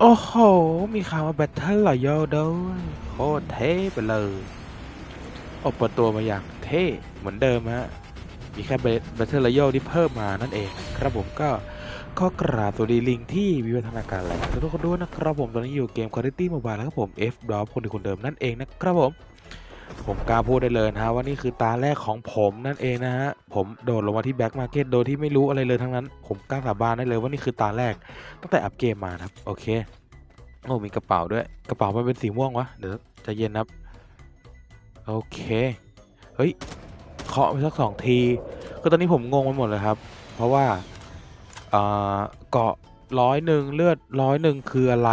โอ้โห มีข่าวมาแบทเทิลหล่อยอด้วยโคตรเท่ไปเลยออกเปิดตัวมาอย่างเท่เหมือนเดิมฮะ มีแค่แบทเทิลรอยัลที่เพิ่มมานั่นเองครับผมก็ข้อกราบสวัสดีลิงที่วิวัฒนาการแล้วทุกคนด้วยนะครับผม ตอนนี้อยู่เกม Quality Mobile แล้วครับผม F d r o p คนที่คนเดิมนั่นเองนะครับผม ผมกล้าพูดได้เลยนะฮะว่านี่คือตาแรกของผมนั่นเองนะฮะผมโดดลงมาที่แบ็กมาร์เก็ตโดยที่ไม่รู้อะไรเลยทั้งนั้น ผมกล้าสาบานได้เลยว่านี่คือตาแรกตั้งแต่อัปเกมมาครับโอเคโอ้มีกระเป๋าด้วย กระเป๋ามันเป็นสีม่วงวะเดี๋ยวจะเย็นนะครับโอเคเฮ้ยเคาะไปสักสองทีคือตอนนี้ผมงงไปหมดเลยครับ เพราะว่าเอ่อเกาะร้อยหนึ่งเลือดร้อยหนึ่งคืออะไร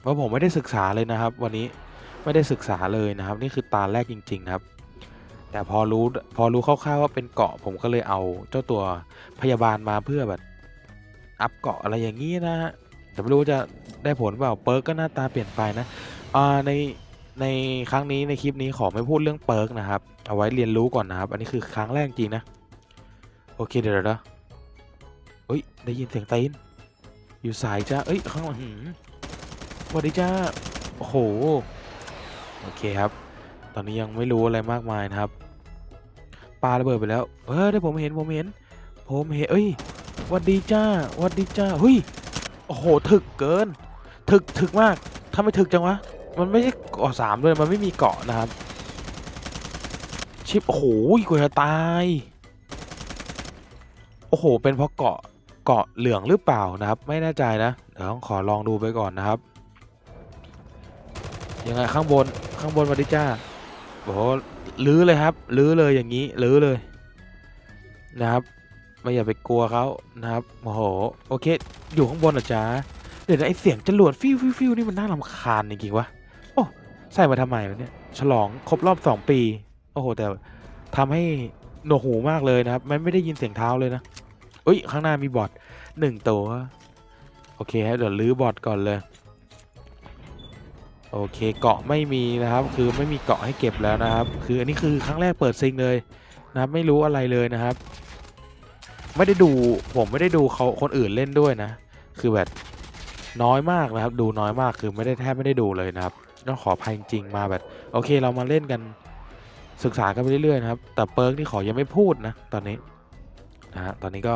เพราะผมไม่ได้ศึกษาเลยนะครับ วันนี้ ไม่ได้ศึกษาเลยนะครับ นี่คือตาแรกจริง ๆ ครับ แต่พอรู้พอรู้คร่าวๆว่าเป็นเกาะผมก็เลยเอาเจ้าตัวพยาบาลมาเพื่อแบบอัพเกาะอะไรอย่างนี้นะฮะแต่ไม่รู้จะได้ผลเปล่าเปิร์กก็หน้าตาเปลี่ยนไปนะอ่าในในครั้งนี้ในคลิปนี้ขอไม่พูดเรื่องเปิร์กนะครับ เอาไว้เรียนรู้ก่อนนะครับ อันนี้คือครั้งแรกจริงนะ โอเคเดี๋ยวนะเฮ้ยได้ยินเสียงตีนอยู่สายจ้าเอ้ยข้างหลังหืมสวัสดีจ้าโอ้โห โอเคครับ ตอนนี้ยังไม่รู้อะไรมากมายนะครับปาระเบิดไปแล้ว เออได้ผมเห็นผมเห็น ผมเห็นเอ้ยวัสดีจ้าวัสดีจ้าเฮ้ยโอ้โหถึกเกิน ถึกถึกมากทำไมถึกจังวะ มันไม่ใช่เกาะสามด้วยมันไม่มีเกาะนะครับ ชิปโอ้โหกว่าจะตาย โอ้โห เป็นเพราะเกาะเกาะเหลืองหรือเปล่านะครับ ไม่แน่ใจนะ เดี๋ยวต้องขอลองดูไปก่อนนะครับ ยังไงข้างบน ข้างบนมาดิจ้าโอ้โหลื้อเลยครับ ลื้อเลยอย่างนี้ ลื้อเลย นะครับ ไม่อย่าไปกลัวเขานะครับ โอ้โห โอเค อยู่ข้างบนเหรอจ๊ะเดี๋ยวไอเสียงจรวดฟิวฟิวฟิวนี่มันน่ารำคาญจริงๆวะ โอ้ ใส่มาทำไมวะเนี่ย ฉลองครบรอบสองปี โอ้โห แต่ทำให้หนวกหูมากเลยนะครับ มันไม่ได้ยินเสียงเท้าเลยนะเอ้ย ข้างหน้ามีบอทหนึ่งตัว โอเคครับเดี๋ยวลื้อบอทก่อนเลย โอเคเกาะไม่มีนะครับ คือไม่มีเกาะให้เก็บแล้วนะครับ คืออันนี้คือครั้งแรกเปิดซิงเลยนะครับ ไม่รู้อะไรเลยนะครับ ไม่ได้ดูผมไม่ได้ดูเขาคนอื่นเล่นด้วยนะ คือแบบน้อยมากนะครับ ดูน้อยมากคือไม่ได้แทบไม่ได้ดูเลยนะครับต้องขออภัยจริงๆมาแบบ โอเคเรามาเล่นกันศึกษากันไปเรื่อยๆนะครับ แต่เปิร์กนี่ขอยังไม่พูดนะตอนนี้นะฮะตอนนี้ก็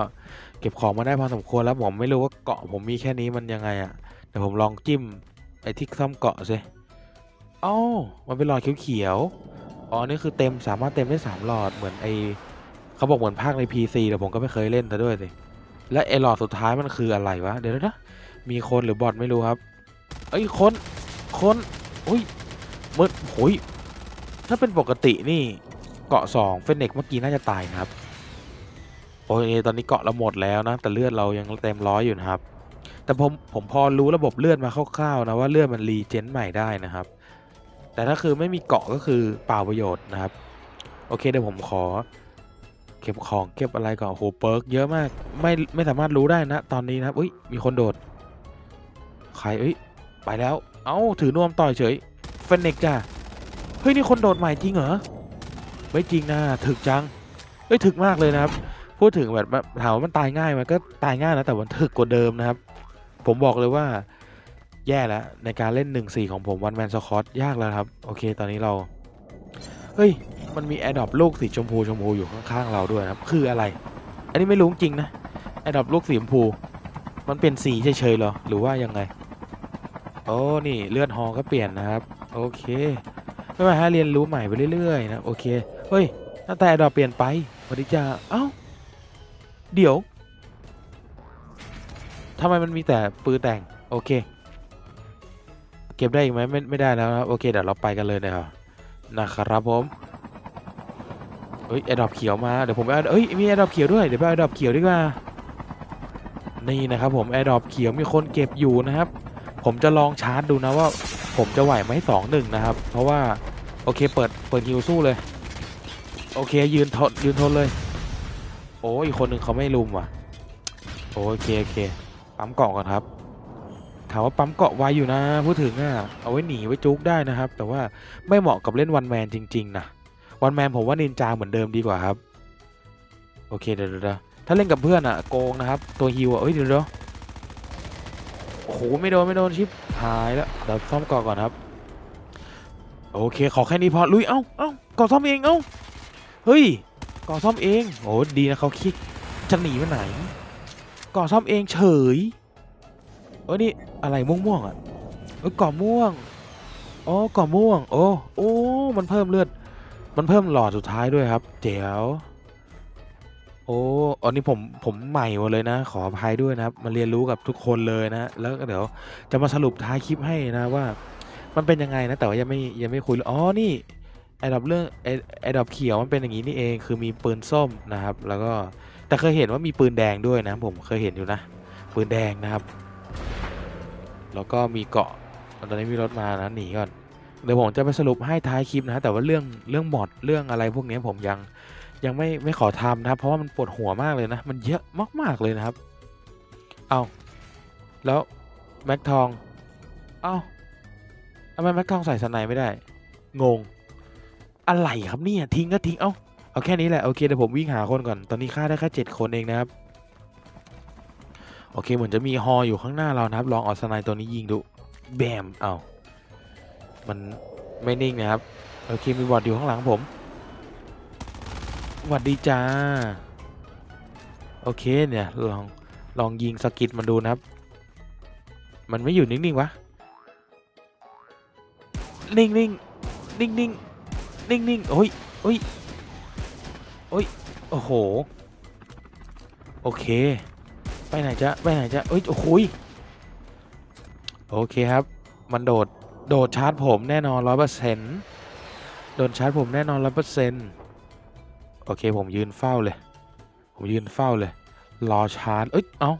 เก็บของมาได้พอสมควรแล้วผมไม่รู้ว่าเกาะผมมีแค่นี้มันยังไงอะ่ะเดี๋ยวผมลองจิ้ม ไอ้ที่ซ่อมเกาะสิอ๋อมันเป็นหลอดเขียวๆอ๋อนี่คือเต็มสามารถเต็มได้สามหลอดเหมือนไอเขาบอกเหมือนภาคใน PC แต่ผมก็ไม่เคยเล่นซะด้วยสิและไอหลอดสุดท้ายมันคืออะไรวะเดี๋ยวนะมีคนหรือบอทไม่รู้ครับเอ้ยคนคนอุ้ยมืดโอ้ยถ้าเป็นปกตินี่เกาะสองเฟนเน็กเมื่อกี้น่าจะตายนะครับโอ้ยตอนนี้เกาะเราหมดแล้วนะแต่เลือดเรายังเต็มร้อยอยู่นะครับ แต่ผมผมพอรู้ระบบเลือดมาคร่าวๆนะว่าเลือดมันรีเจนใหม่ได้นะครับ แต่ถ้าคือไม่มีเกาะก็คือเปล่าประโยชน์นะครับ โอเคเดี๋ยวผมขอ เก็บของเก็บอะไรก่อนโหเปิร์กเยอะมาก ไม่ไม่สามารถรู้ได้นะ ตอนนี้นะครับอุ้ยมีคนโดดใครเอ้ยไปแล้ว เอ้าถือนวมต่อยเฉยเฟนเน็กจ้ะเฮ้ยนี่คนโดดใหม่จริงเหรอไม่จริงนะถึกจังเฮ้ยถึกมากเลยนะครับ พูดถึงแบบถามว่ามันตายง่ายมันก็ตายง่ายนะแต่มันถึกกว่าเดิมนะครับ ผมบอกเลยว่าแย่แล้วในการเล่น 1-4 ของผมวันแมนสคอตยากแล้วครับ โอเคตอนนี้เรา เฮ้ย มันมีแอดดอปลูกสีชมพูชมพูอยู่ข้างๆเราด้วยครับ คืออะไร อันนี้ไม่รู้จริงนะแอดดอปลูกสีชมพู มันเปลี่ยนสีเฉยๆเหรอ หรือว่ายังไง โอ้นี่เลือดฮอก็เปลี่ยนนะครับ โอเคไม่ว่าฮะเรียนรู้ใหม่ไปเรื่อยๆนะโอเคเฮ้ยหน้าตาแอดดอปเปลี่ยนไปสวัสดีจ้าเอ้าเดี๋ยว ทำไมมันมีแต่ปืนแต่ง โอเค เก็บได้อีกไหมไม่ไม่ได้แล้วนะครับโอเคเดี๋ยวเราไปกันเลยนะครับนะครับผมเฮ้ยแอดดอปเขียวมาเดี๋ยวผมเอาเอ้ยมีแอดดอปเขียวด้วยเดี๋ยวไปเอาแอดดอปเขียวดีกว่านี่นะครับผมแอดดอปเขียวมีคนเก็บอยู่นะครับ ผมจะลองชาร์จดูนะว่า ผมจะไหวไหมสองหนึ่งนะครับ เพราะว่าโอเคเปิดเปิดฮิวสู้เลย โอเคยืนทนยืนทนเลย โอ้ยอีกคนหนึ่งเขาไม่ลุมว่ะโอเคโอเค ปั๊มเกาะก่อนครับถามว่าปั๊มเกาะไวอยู่นะพูดถึงอะเอาไว้หนีไว้จุกได้นะครับ แต่ว่าไม่เหมาะกับเล่นวันแมนจริงๆนะวันแมนผมว่านินจาเหมือนเดิมดีกว่าครับ โอเคเดี๋ยวเดี๋ยวถ้าเล่นกับเพื่อนอะโกงนะครับ ตัวฮิวอะเอ้ยเดี๋ยวเดี๋ยวโอ้โหไม่โดนไม่โดนชิปหายแล้วเดี๋ยวซ่อมเก่อนก่อนครับโอเค ขอแค่นี้พอลุยเอ้าเอ้าก่อซ่อมเองเอ้าเฮ้ยก่อซ่อมเองโอ้ดีนะเขาคิดจะหนีไปไหน ก่อซ่อมเองเฉยเอ้ยนี่อะไรม่วงๆอะเอ้ก่อม่วงอ๋อก่อม่วง โอ้โอ้มันเพิ่มเลือด มันเพิ่มหลอดสุดท้ายด้วยครับเจ๋ยว โอ้อันนี้ผมผมใหม่หมดเลยนะ ขออภัยด้วยนะครับมาเรียนรู้กับทุกคนเลยนะ แล้วก็เดี๋ยวจะมาสรุปท้ายคลิปให้นะว่า มันเป็นยังไงนะ แต่ว่ายังไม่ยังไม่คุยเลยอ๋อนี่ไอ้ดับเรื่องไอ้ไอ้ดับเขียวมันเป็นอย่างนี้นี่เอง คือมีปืนส้มนะครับ แล้วก็ แต่เคยเห็นว่ามีปืนแดงด้วยนะผมเคยเห็นอยู่นะ ปืนแดงนะครับ แล้วก็มีเกาะตอนนี้มีรถมานะหนีก่อนเดี๋ยวผมจะไปสรุปให้ท้ายคลิปนะแต่ว่าเรื่องเรื่องหมอดเรื่องอะไรพวกนี้ผมยังยังไม่ไม่ขอทำนะครับเพราะว่ามันปวดหัวมากเลยนะ มันเยอะมากๆเลยนะครับ เอาแล้วแม็กทอง เอาทำไมแม็กทองใส่สไนไม่ได้ งง อะไรครับเนี่ยทิ้งก็ทิ้ง เอ้า เอาแค่นี้แหละโอเคเดี๋ยวผมวิ่งหาคนก่อนตอนนี้ฆ่าได้แค่เจ็ดคนเองนะครับโอเคเหมือนจะมีฮออยู่ข้างหน้าเรานะครับ ลองเอาสไนตัวนี้ยิงดูแบมเอามันไม่นิ่งนะครับโอเคมีบอดอยู่ข้างหลังผมหวัดดีจ้าโอเคเนี่ยลองลองยิงสกิดมันดูนะครับ มันไม่อยู่นิ่งๆวะนิ่งๆนิ่งๆนิ่งๆนิ่งๆโอ้ยโอ้ย โอ้ย โอ้โห โอเค ไปไหนจะไปไหนจะเอ้ย โอ้โหยโอเคครับ มันโดด โดดชาร์จผมแน่นอนร้อยเปอร์เซ็นต์โดนชาร์จผมแน่นอนร้อยเปอร์เซ็นต์โอเค ผมยืนเฝ้าเลย ผมยืนเฝ้าเลย รอชาร์จ เอ้ย เอ้า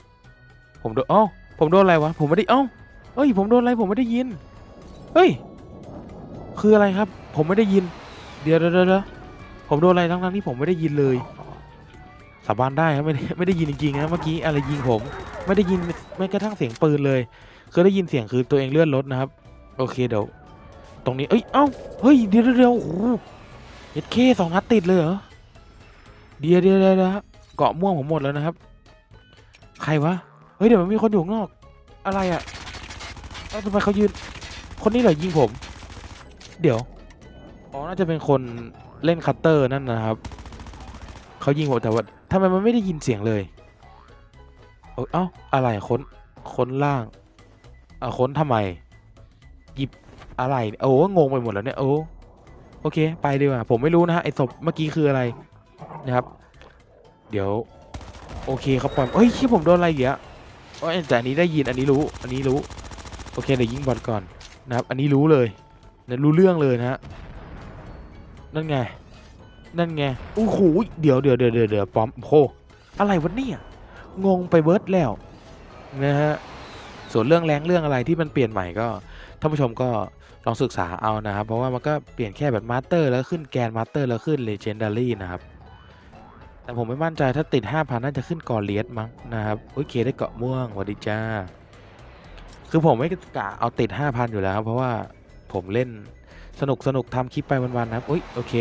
ผมโดน เอ้า ผมโดนอะไรวะ ผมไม่ได้ เอ้าเอ้ย ผมโดนอะไร ผมไม่ได้ยิน เฮ้ย คืออะไรครับ ผมไม่ได้ยิน เดี๋ยวเดี๋ยวเดี๋ยว ผมโดนอะไรทั้งนั้นที่ผมไม่ได้ยินเลย สาบานได้ครับไม่ได้ไม่ได้ยินจริงๆนะเมื่อกี้อะไรยิงผม ไม่ได้ยินแม้กระทั่งเสียงปืนเลยคือได้ยินเสียงคือตัวเองเลื่อนรถนะครับ โอเคเดี๋ยวตรงนี้เอ้ยเอ้าเฮ้ยเดี๋ยวเดี๋ยวโอ้โหเอ็ดเคสองนัดติดเลยเหรอเดี๋ยวเดี๋ยวเดี๋ยวเดี๋ยวเกาะม่วงผมหมดแล้วนะครับ ใครวะเฮ้ยเดี๋ยวมันมีคนอยู่ข้างนอก อะไรอะเอ้าทำไมเขายืน คนนี้เหรอยิงผม เดี๋ยวอ๋อน่าจะเป็นคน เล่นคัตเตอร์นั่นนะครับเขายิงผมแต่ว่าทำไมมันไม่ได้ยินเสียงเลยเอ้ยเอ้าอะไรค้นค้นล่างอะค้นทำไม หยิบอะไรโอ้งงไปหมดแล้วเนี่ยโอ้โอเค ไปดีกว่าผมไม่รู้นะฮะไอ้ศพเมื่อกี้คืออะไรนะครับ เดี๋ยว โอเคเขาปล่อยเฮ้ยที่ผมโดนอะไรอีกอะโอ้ยแต่อันนี้ได้ยินอันนี้รู้ อันนี้รู้ โอเคเดี๋ยวยิงบอลก่อนนะครับ อันนี้รู้เลยเนี่ยรู้เรื่องเลยนะฮะ นั่นไง นั่นไงโอ้โหเดี๋ยวเดี๋ยวเดี๋ยวเดี๋ยวเดี๋ยวปอมโหอะไรวะเนี่ย งงไปเบิร์ดแล้วนะฮะ ส่วนเรื่องแรงเรื่องอะไรที่มันเปลี่ยนใหม่ก็ท่านผู้ชมก็ลองศึกษาเอานะครับ เพราะว่ามันก็เปลี่ยนแค่แบบมาสเตอร์แล้วขึ้นแกนมาสเตอร์แล้วขึ้นเลเจนดารี่นะครับ แต่ผมไม่มั่นใจถ้าติด 5,000 น่าจะขึ้นก่อนเลียสมั้งนะครับโอเคได้เกาะม่วงสวัสดีจ้า คือผมไม่กะเอาติด 5,000 อยู่แล้ว เพราะว่าผมเล่น สนุกสนุกทำคลิปไปวันๆนะอุ้ยโอเค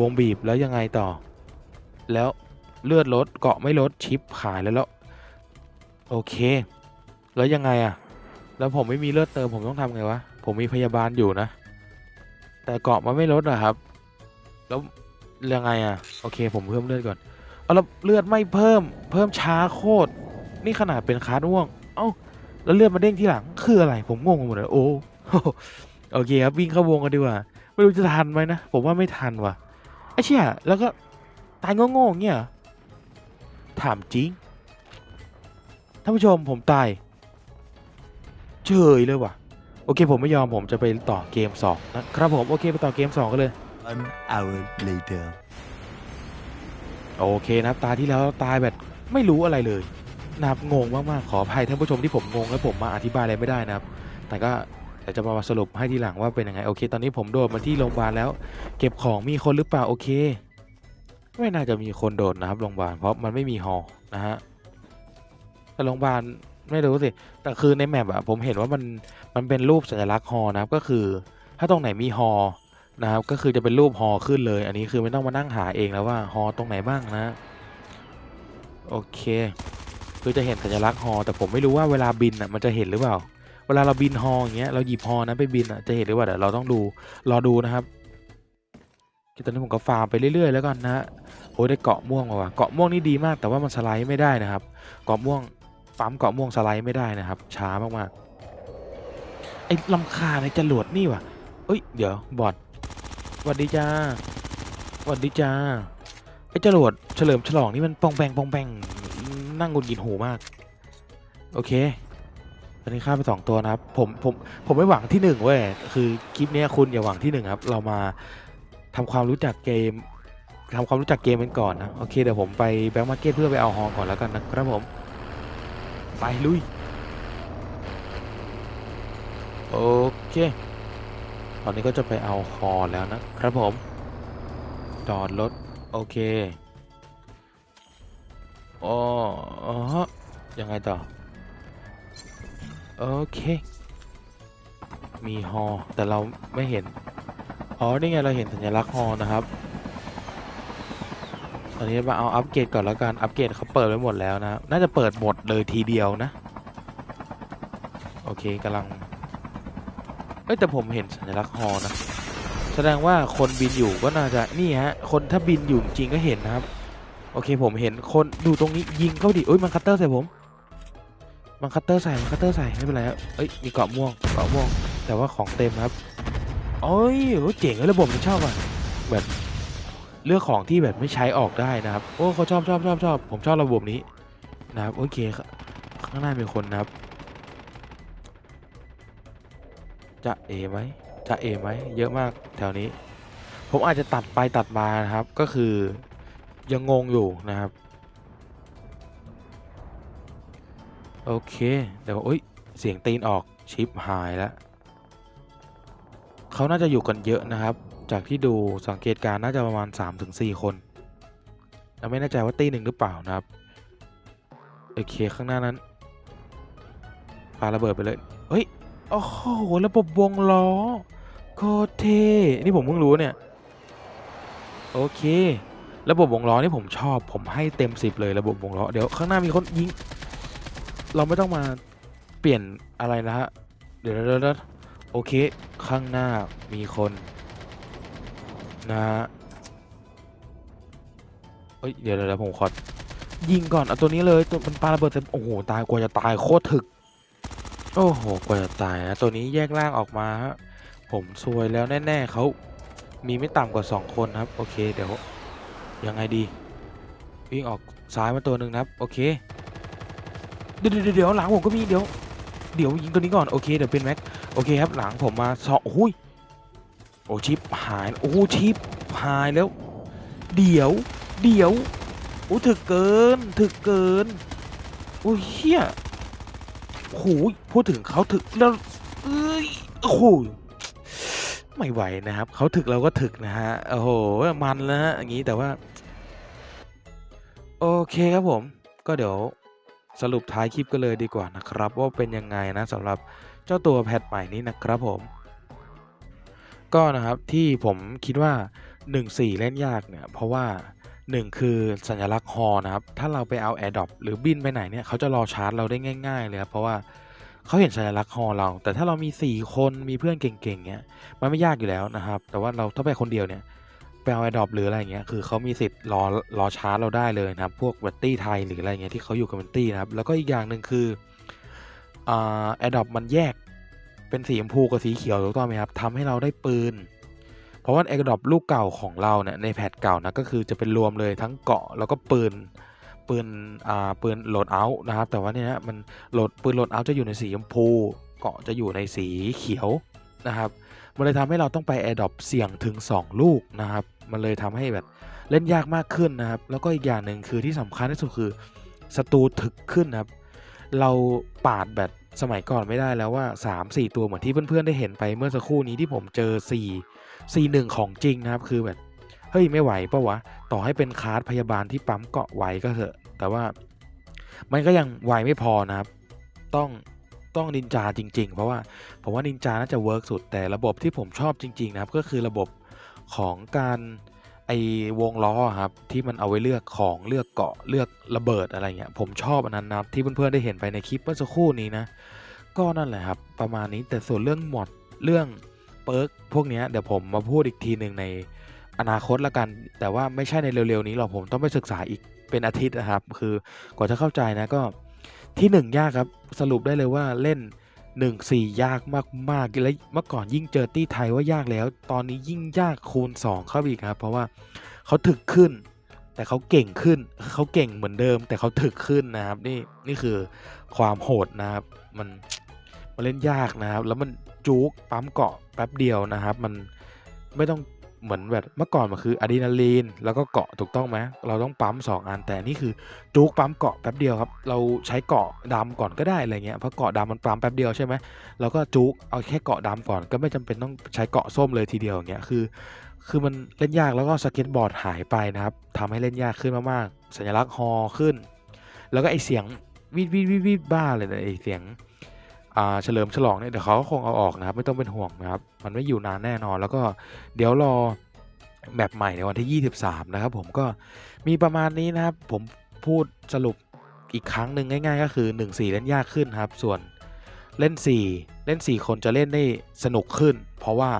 วงบีบแล้วยังไงต่อ แล้วเลือดลดเกาะไม่ลดชิปขายแล้วแล้วโอเค แล้วยังไงอะแล้วผมไม่มีเลือดเติมผมต้องทำไงวะผมมีพยาบาลอยู่นะ แต่เกาะมันไม่ลดอะครับ แล้วยังไงอะโอเค ผมเพิ่มเลือดก่อนเอาแล้วเลือดไม่เพิ่ม เพิ่มช้าโคตรนี่ขนาดเป็นคาร์ดม่วง เอ้าแล้วเลือดมาเด้งที่หลังคืออะไรผมงงหมดเลยโอ้ โอเคครับวิ่งเข้าวงกันดีกว่า ไม่รู้จะทันไหมนะ ผมว่าไม่ทันว่ะไอ้เชี่ยแล้วก็ตายโง่ๆอย่างเงี้ยเหรอถามจริงท่านผู้ชมผมตายเฉยเลยว่ะ โอเคผมไม่ยอมผมจะไปต่อเกมสองนะครับผมโอเคไปต่อเกมสองกันเลย One hour later. โอเคนะครับตาที่แล้วตายแบบไม่รู้อะไรเลยนะครับงงมากๆขออภัยท่านผู้ชมที่ผมงงและผมมาอธิบายอะไรไม่ได้นะครับ แต่ก็ เดี๋ยวจะมาสรุปให้ทีหลังว่าเป็นยังไงโอเค ตอนนี้ผมโดดมาที่โรงพยาบาลแล้ว เก็บของมีคนหรือเปล่าโอเค ไม่น่าจะมีคนโดดนะครับโรงพยาบาลเพราะมันไม่มีฮอนะฮะแต่โรงพยาบาลไม่รู้สิแต่คือในแมปอะผมเห็นว่ามันมันเป็นรูปสัญลักษณ์ฮอนะครับก็คือ ถ้าตรงไหนมีฮอนะครับก็คือจะเป็นรูปฮอขึ้นเลย อันนี้คือไม่ต้องมานั่งหาเองแล้วว่าฮอตรงไหนบ้างนะโอเค คือจะเห็นสัญลักษณ์ฮอแต่ผมไม่รู้ว่าเวลาบินอะมันจะเห็นหรือเปล่า วลาเราบินฮออย่างเงี้ยเราหยิบฮอนั้นไปบินอะจะเห็นได้ว่าเดี๋ยวเราต้องดูรอดูนะครับตอนนี้ผมก็ฟาร์มไปเรื่อยๆแล้วกันนะฮะโอ้ยได้เกาะม่วงว่ะเกาะม่วงนี่ดีมาก แต่ว่ามันสไลด์ไม่ได้นะครับเกาะม่วงปั๊มเกาะม่วงสไลด์ไม่ได้นะครับ ช้ามากๆไอ้ลำคาในจรวดนี่ว่ะเอ้ยเดี๋ยวบอดสวัสดีจ้าสวัสดีจ้าไอ้จรวดเฉลิมฉลองนี่มันปองแปงปองแปงนั่งงุนกินหูมาก โอเค ตอนนี้ฆ่าไปสองตัวนะครับ ผมผมผมไม่หวังที่หนึ่งเว้ยคือคลิปนี้คุณอย่าหวังที่หนึ่งครับ เรามาทำความรู้จักเกมทำความรู้จักเกมกันก่อนนะโอเคเดี๋ยวผมไปแบงก์มาร์เก็ตเพื่อไปเอาฮองก่อนแล้วกันนะครับผม ไปลุยโอเค ตอนนี้ก็จะไปเอาฮอแล้วนะครับผมจอดรถโอเคอ๋ออ๋อฮะยังไงต่อ โอเค มีฮอ แต่เราไม่เห็น อ๋อ นี่ไง เราเห็นสัญลักษณ์ฮอ นะครับ ตอนนี้มาเอาอัปเกรดก่อนแล้วกัน อัปเกรดเขาเปิดไว้หมดแล้วนะ น่าจะเปิดหมดเลยทีเดียวนะ โอเคกำลัง เอ้ย แต่ผมเห็นสัญลักษณ์ฮอ นะ แสดงว่าคนบินอยู่ก็น่าจะ นี่ฮะ คนถ้าบินอยู่จริงก็เห็นนะครับ โอเค ผมเห็นคนดูตรงนี้ยิงเข้าดิเอ้ย มันคัตเตอร์ใส่ผม มันคัตเตอร์ใส่มันคัตเตอร์ใส่ไม่เป็นไรครับเอ้ยมีเกาะม่วงเกาะม่วง แต่ว่าของเต็มครับโอ้ยโอ้ยเจ๋งเลยระบบมันชอบอะแบบเลือกของที่แบบไม่ใช้ออกได้นะครับโอ้เขาชอบชอบชอบชอบผมชอบระบบนี้นะครับโอเคครับข้างหน้ามีคนนะครับจะเอไหมจะเอไหมเยอะมากแถวนี้ ผมอาจจะตัดไปตัดมานะครับ ก็คือยังงงอยู่นะครับ โอเค เดี๋ยวอุ้ยเสียงตีนออกชิปหายแล้วเขาน่าจะอยู่กันเยอะนะครับ จากที่ดูสังเกตการณ์น่าจะประมาณ 3-4 คนเราไม่แน่ใจว่าตีหนึ่งหรือเปล่านะครับ โอเคข้างหน้านั้นปาระเบิดไปเลย เฮ้ย โอ้โห ระบบวงล้อโคตรเท่นี่ผมเพิ่งรู้เนี่ย โอเค ระบบวงล้อนี่ผมชอบ ผมให้เต็ม 10 เลยระบบวงล้อ เดี๋ยวข้างหน้ามีคนยิง เราไม่ต้องมาเปลี่ยนอะไรนะฮะ เดี๋ยวเดี๋ยวโอเค ข้างหน้ามีคน นะฮะเอ้ย เดี๋ยวเดี๋ยวผมขอยิงก่อน เอาตัวนี้เลย ตัวมันปาระเบิดเต็ม โอ้โห ตาย กว่าจะตายโคตรถึก โอ้โห กว่าจะตายนะ ตัวนี้แยกล่างออกมาฮะ ผมซวยแล้วแน่ ๆเขามีไม่ต่ำกว่า 2 คนครับ โอเค เดี๋ยว ยังไงดี วิ่งออกซ้ายมาตัวหนึ่งครับ โอเค เดี๋ยวเดี๋ยวหลังผมก็มีเดี๋ยวเดี๋ยวยิงตัวนี้ก่อนโอเคเดี๋ยวเป็นแม็กโอเคครับหลังผมมาสองโอ้ยโอ้ชิปหายโอ้ชิปหายแล้ว เดี๋ยว เดี๋ยวโอ้ถึกเกินถึกเกินโอ้เฮียโอ้โหพูดถึงเขาถึกแล้วเอ้ยโอ้โหไม่ไหวนะครับเขาถึกเราก็ถึกนะฮะโอ้โหมันแล้วฮะอย่างนี้แต่ว่า โอเคครับผม ก็เดี๋ยว สรุปท้ายคลิปก็เลยดีกว่านะครับ ว่าเป็นยังไงนะสำหรับเจ้าตัวแพทใหม่นี้นะครับผม ก็นะครับที่ผมคิดว่า 1-4 เล่นยากเนี่ยเพราะว่า 1 คือสัญลักษณ์ฮอนะครับ ถ้าเราไปเอา a อ r d r o p หรือบินไปไหนเนี่ยเขาจะรอชาร์จเราได้ง่ายๆเลยครับเพราะว่าเขาเห็นสัญลักษณ์ฮอเรา แต่ถ้าเรามี 4 คนมีเพื่อนเก่งๆเนี่ยมันไม่ยากอยู่แล้วนะครับ แต่ว่าเราถ้าไปคนเดียวเนี่ย ไปเอา a อ r d r o p หรืออะไรเงี้ยคือเขามีสิทธิ์รอรอชาร์จเราได้เลยนะครับ พวกบัตตี้ไทยหรืออะไรเงี้ยที่เขาอยู่กับบัตตี้นะครับ แล้วก็อีกอย่างหนึ่งคืออ่าแอดอปมันแยกเป็นสีชมพูกับสีเขียวถูกต้องไหมครับทำให้เราได้ปืน เพราะว่าแอดดอปลูกเก่าของเราเนี่ยในแพทเก่านะก็คือจะเป็นรวมเลยทั้งเกาะแล้วก็ปืนปืนอ่าปืนโหลดเอาท์นะครับ แต่ว่าเนี่ยนะมันโหลดปืนโหลดเอาท์จะอยู่ในสีชมพู เกาะจะอยู่ในสีเขียว นะครับ มันเลยทำให้เราต้องไปแอดดอปเสี่ยงถึง 2 ลูกนะครับ มันเลยทำให้แบบเล่นยากมากขึ้นนะครับ แล้วก็อีกอย่างหนึ่งคือที่สำคัญที่สุดคือศัตรูถึกขึ้นครับ เราปาดแบบสมัยก่อนไม่ได้แล้วว่า 3-4 ตัวเหมือนที่เพื่อนๆได้เห็นไปเมื่อสักครู่นี้ที่ผมเจอ 4 4 1 ของจริงนะครับคือแบบเฮ้ยไม่ไหวปะวะ ต่อให้เป็นคาร์ดพยาบาลที่ปั๊มเกาะไหวก็เถอะ แต่ว่ามันก็ยังไหวไม่พอนะครับ ต้อง ต้องนินจาจริง ๆ เพราะว่าผมว่านินจาน่าจะเวิร์กสุด แต่ระบบที่ผมชอบจริง ๆ นะครับ ก็คือระบบของการไอวงล้อครับที่มันเอาไว้เลือกของเลือกเกาะเลือกระเบิดอะไรเงี้ยผมชอบอันนั้นนะที่เพื่อนๆได้เห็นไปในคลิปเมื่อสักครู่นี้นะก็นั่นแหละครับประมาณนี้แต่ส่วนเรื่องหมดเรื่องเปิร์กพวกเนี้ยเดี๋ยวผมมาพูดอีกทีหนึ่งในอนาคตละกัน แต่ว่าไม่ใช่ในเร็วๆนี้หรอกผมต้องไปศึกษาอีกเป็นอาทิตย์นะครับ คือกว่าจะเข้าใจนะก็ ที่หนึ่งยากครับ สรุปได้เลยว่าเล่น 1 4 ยากมากๆและเมื่อก่อนยิ่งเจอตี้ไทยว่ายากแล้ว ตอนนี้ยิ่งยากคูณ 2 เข้าไปอีกครับ เพราะว่าเขาถึกขึ้น แต่เขาเก่งขึ้นเขาเก่งเหมือนเดิม แต่เขาถึกขึ้นนะครับ นี่นี่คือความโหดนะครับมันมันเล่นยากนะครับ แล้วมันจุกปั๊มเกาะแป๊บเดียวนะครับ มันไม่ต้อง เหมือนแบบเมื่อก่อนมันคืออะดรีนาลีนแล้วก็เกาะถูกต้องไหมเราต้องปั๊มสองอันแต่นี่คือจุกปั๊มเกาะแป๊บเดียวครับ เราใช้เกาะดำก่อนก็ได้อะไรเงี้ยเพราะเกาะดำมันปั๊มแป๊บเดียวใช่ไหมเราก็จุกเอาแค่เกาะดำก่อนก็ไม่จำเป็นต้องใช้เกาะส้มเลยทีเดียวอย่างเงี้ยคือ คือมันเล่นยากแล้วก็สเก็ตบอร์ดหายไปนะครับทำให้เล่นยากขึ้นมากๆสัญลักษณ์ฮอขึ้น แล้วก็ไอเสียงวิดวิดวิดวิดบ้าเลยนะไอเสียง เฉลิมฉลองเนี่ยเดี๋ยวเขาก็คงเอาออกนะครับ ไม่ต้องเป็นห่วงนะครับ มันไม่อยู่นานแน่นอน แล้วก็เดี๋ยวรอแบบใหม่ในวันที่ 23 นะครับ ผมก็มีประมาณนี้นะครับ ผมพูดสรุปอีกครั้งหนึ่งง่าย ๆ ก็คือ 1 4 เล่นยากขึ้นครับ ส่วนเล่น 4 เล่น 4 คนจะเล่นได้สนุกขึ้น เพราะว่า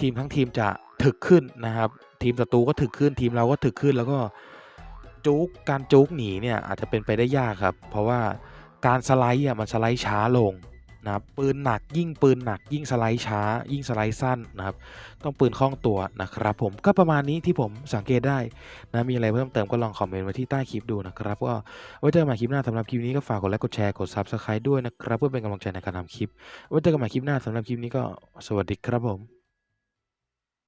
ทีมทั้งทีมจะถึกขึ้นนะครับ ทีมศัตรูก็ถึกขึ้น ทีมเราก็ถึกขึ้นแล้วก็จุกการจุกหนีเนี่ยอาจจะเป็นไปได้ยากครับ เพราะว่าการสไลด์อะมันสไลด์ช้าลง นะครับปืนหนักยิ่งปืนหนักยิ่งสไลด์ช้า ยิ่งสไลด์สั้นนะครับ ต้องปืนคล่องตัวนะครับ ผมก็ประมาณนี้ที่ผมสังเกตได้นะมีอะไรเพิ่มเติมก็ลองคอมเมนต์ไว้ที่ใต้คลิปดูนะครับก็ไว้เจอกันใหม่คลิปหน้าสำหรับคลิปนี้ก็ฝากกดไลค์กดแชร์กด Subscribe ด้วยนะครับเพื่อเป็นกำลังใจในการทำคลิปไว้เจอกันใหม่คลิปหน้าสำหรับคลิปนี้ก็สวัสดีครับผม